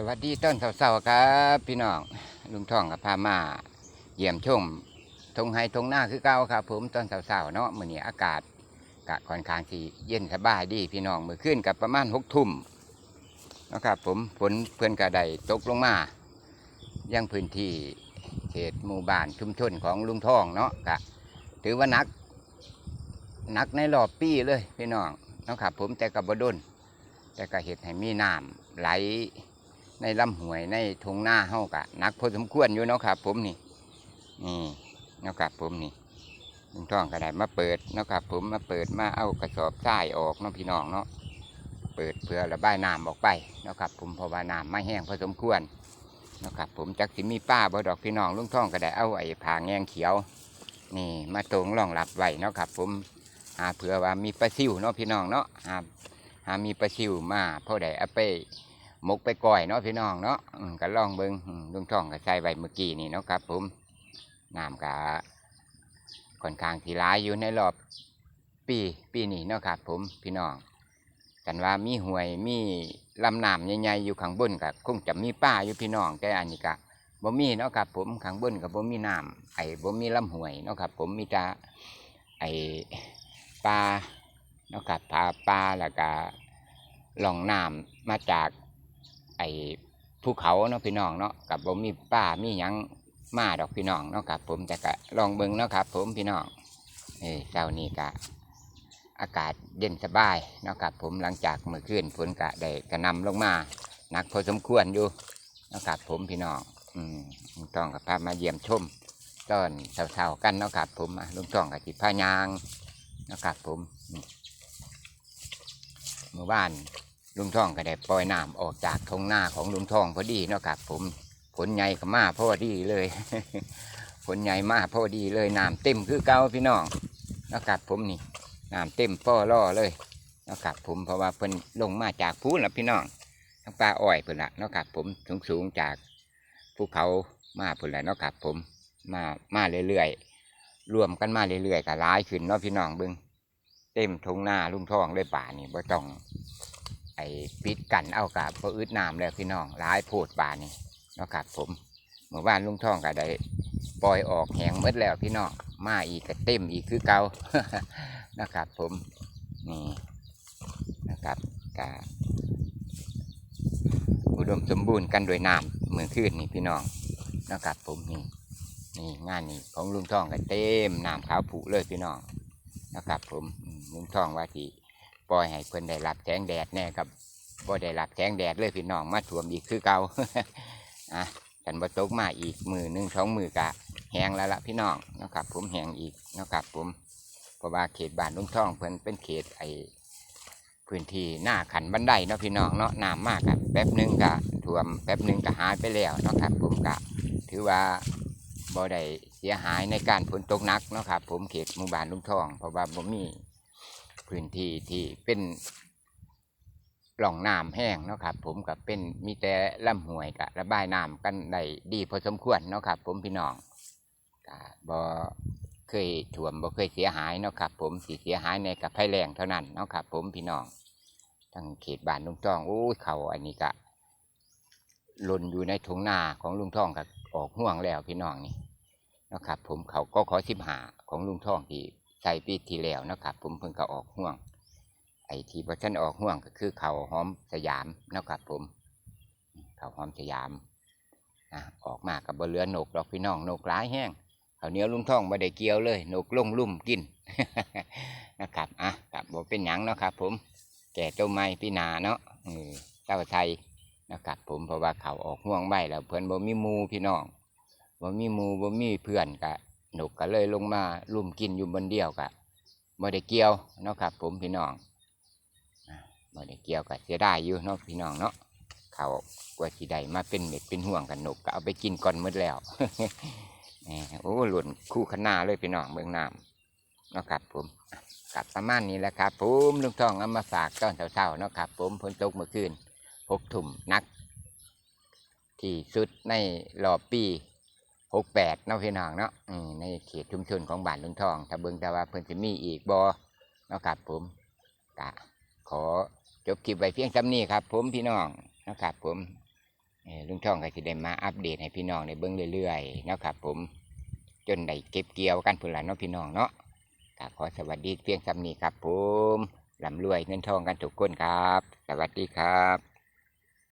สวัสดีต้นเสาๆครับพี่น้องลุงทองกับพามาเยี่ยมชมทงไฮทงหน้าคือเก่าครับ ผมต้นเสาๆเนาะมื้อนี้อากาศกะค่อนข้างที่เย็นสบายดีพี่น้องมื้อคืนกับประมาณหกทุ่มนะครับผมฝนเพื่อนกระไดตกลงมา ยังพื้นที่เขตหมู่บ้านชุมชนของลุงทองเนาะกะถือว่านักนักในรอบปีเลยพี่น้องนะครับผมแต่กับบดนแต่ก็เห็ดให้มีน้ำไหล ในลำห้วยในทงหน้าเฮากะนักพอสมควรอยู่เนาะครับผมนี่นี่เนาะครับผมนี่ลุงท่องก็ได้มาเปิดเนาะครับผมมาเปิดมาเอากระสอบทรายออกเนาะพี่น้องเนาะเปิดเพื่อระบายน้ำออกไปเนาะครับผมเพราะว่าน้ำไม่แห้งพอสมควรเนาะครับผมจักสิมีป้าบ่ดอกพี่น้องลุงท่องก็ได้เอาไอ้ผาแงงเขียว นี่มาตรงรองรับไว้เนาะครับผมหาเผื่อว่ามีปลาซิวเนาะพี่น้องเนาะหาหามีปลาซิวมาพอได้เอาไป หมกไปก่อยเนาะพี่น้องเนาะก็ลองเบิงอืมลุงท่องก็ใส่ไว้เมื่อกี้นี่เนาะครับ ผมน้ำก็ค่อนข้างที่ร้ายอยู่ในรอบปีปีนี้เนาะครับ ผมพี่น้องกันว่ามีห่วยมีลำน้ำใหญ่ๆอยู่ข้างบนก็คงจะมีป้าอยู่พี่น้องแต่อันนี้ก็บ่มีเนาะครับ ผมข้างบนก็บ่มีน้ำไอ้บ่มีลำห้วยเนาะครับ ผมมีแต่ไอ้ปลาเนาะครับพาปลาแล้วก็หล่องน้ำมาจาก ไอ้ภูเขาเนาะพี่น้องเนาะกับผมมีป้ามีหยังมาดอกพี่น้องเนาะครับ ผมแต่ก็ลองเบิ่งเนาะครับ ผมพี่น้องเอ้ยเช้านี้ก็อากาศเย็นสบายเนาะครับ ผมหลังจากเมื่อคืนฝนก็ได้กระนำลงมาหนักพอสมควรอยู่เนาะครับ ผมพี่น้องอืมลุงต้องกับพามาเยี่ยมชมตอนเช้าๆกันเนาะครับ ผมลุงต้องกับจิพายางเนาะครับ ผมเมื่อวาน ลุงท่องก็ได้ปล่อยน้ำออกจากทงหน้าของลุงท่องพอดีเนาะครับผมผลใหญ่ก็มาพอดีเลย ผลใหญ่มาพอดีเลยน้ำเต็มคือเก่าพี่น้องเนาะครับผมนี่น้ำเต็มป้อล่อเลยเนาะครับผมเพราะว่าเพิ่นลงมาจากภูนะพี่น้องทั้งปลาอ้อยเพิ่นละเนาะครับผมสูงสูงจากภูเขามาเพิ่นละเนาะครับผมมามาเรื่อยๆรวมกันมาเรื่อยๆก็ร้ายขึ้นเนาะพี่น้องเบิ้งเต็มทงหน้าลุงทองเลยป่านี่บ่ต้อง ไอ้ปิดกันเอากับบ่อึดน้ำแล้วพี่น้องหลายโพดป่านี่นะครับผมเมื่อวานลุงท่องก็ได้ปล่อยออกแหงหมดแล้วพี่น้องมาอีกก็เต็มอีกคือเก่านะครับผมนี่นะครับกาอุดมสมบูรณ์กันโดยน้ำเหมือนคืนนี่พี่น้องนะครับผมนี่นี่งานนี้ของลุงท่องก็เต็มน้ำขาวผุเลยพี่น้องนะครับผมลุงท่องว่าที่ ปล่อยให้เพิ่นได้รับแสงแดดแน่ครับบ่ได้รับแสงแดดเลยพี่น้องมาท่วมอีกคือเก่าอะกันบ่ตกมาอีกมือหนึ่งสองมือกะแหงแล้วละพี่น้องนะครับ ผมแหงอีกนะครับผมเพราะว่าเขตบ้านลุงท่องเพิ่นเป็นเขตไอพื้นที่หน้าขันบันไดเนาะพี่น้องเนาะน้ำมากอะแป๊บหนึงกะท่วมแป๊บหนึงก็หายไปแล้วเนาะครับผมกะถือว่าบ่ได้เสียหายในการฝนตกหนักเนาะครับผมเขตหมู่บ้านลุงทอง เพราะว่าบ่มี พื้นที่ที่เป็นหล่องน้ำแห้งเนาะครับ ผมกับเป็นมีแต่ลำห้วยกับระบายน้ำกันได้ดีพอสมควรเนาะครับ ผมพี่น้องก็บ่เคยถ่วมบ่เคยเสียหายเนาะครับ ผมสิเสียหายในกับภัยแรงเท่านั้นเนาะครับ ผมพี่น้องทั้งเขตบ้านลุงทองโอ้ยเขาอันนี้ก็หล่นอยู่ในถุงนาของลุงทองกับออกห่วงแล้วพี่น้องนี่นะครับ ผมเขาก็ขอสิบหาของลุงท่องที่ ใส่ปีที่แล้วนะครับผมเพิ่งก็ออกห่วง ไอ้ที่พอท่านออกห่วงก็คือเขาหอมสยามนะครับผม เขาหอมสยามนะออกมากับบเรือนกดอกพี่น้องนกร้ายแห้งเขาเนี้ยลุงท่องไม่ได้เกี่ยวเลยนกลงลุ่มกินนะครับอะกับบ่เป็นหยังเนาะครับ ผมแก่เจ้าไม้พี่นาเนาะเจ้าไทยนะครับผมเพราะว่าเขาออกห่วงใบแล้วเพื่อนบ่มีมูพี่น้องบ่มีมูบ่มีเพื่อนกะ นกก็เลยลงมาลุ่มกินอยู่บนเดียวกะบ่ได้เกี่ยวเนาะครับ ผมพี่น้องอ่าบ่ได้เกี่ยวกะเสียดายอยู่เนาะพี่น้องเนาะเขากว่าสิได้มาเป็นเม็ดเป็นห่วงกันนกก็เอาไปกินก่อนหมดแล้วโอ้หล่นคู่ขนาเลยพี่น้องเมืองน้ำเนาะครับผมกับประมาณนี้แหละครับผมลุงทองเอามาฝากตอนเช้าๆเนาะครับผมฝนตกเมื่อคืนหกทุ่มนัก ที่สุดในรอบปี หกแปดเนาะพี่น้องเนาะในเขตชุมชนของบ้านลุงทอง ถ้าเบิ่งแต่ว่าเพิ่นสิมีอีกบ่เนาะครับผมกะขอจบคลิปไว้เพียงซ้ำนี้ครับ ผมพี่น้องเนาะครับผมลุงทองก็สิได้มาอัปเดตให้พี่น้องได้เบิ่งเรื่อยๆเนาะครับผมจนได้เก็บเกี่ยวกันพุ่นละเนาะพี่น้องเนาะก็ขอสวัสดีเพียงสำนี้ครับ ผมร่ำรวยเงินทองกันทุกคนครับ สวัสดีครับ